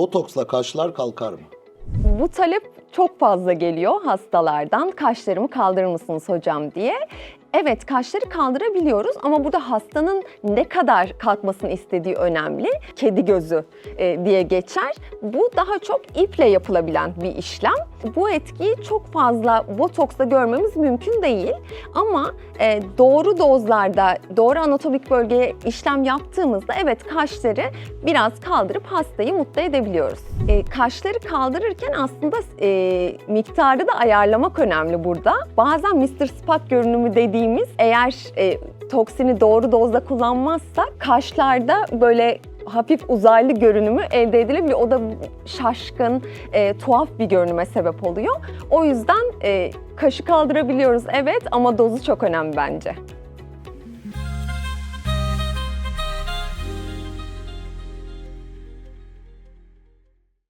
Botoksla kaşlar kalkar mı? Bu talep çok fazla geliyor hastalardan. Kaşlarımı kaldırır mısınız hocam diye. Evet kaşları kaldırabiliyoruz ama burada hastanın ne kadar kalkmasını istediği önemli. Kedi gözü e, diye geçer. Bu daha çok iple yapılabilen bir işlem. Bu etkiyi çok fazla botoksla görmemiz mümkün değil. Ama e, doğru dozlarda, doğru anatomik bölgeye işlem yaptığımızda evet kaşları biraz kaldırıp hastayı mutlu edebiliyoruz. E, kaşları kaldırırken aslında e, miktarı da ayarlamak önemli burada. Bazen Mr. Spot görünümü dediğimiz eğer e, toksini doğru dozda kullanmazsak kaşlarda böyle hafif uzaylı görünümü elde edilebiliyor. O da şaşkın, e, tuhaf bir görünüme sebep oluyor. O yüzden e, kaşı kaldırabiliyoruz evet ama dozu çok önemli bence.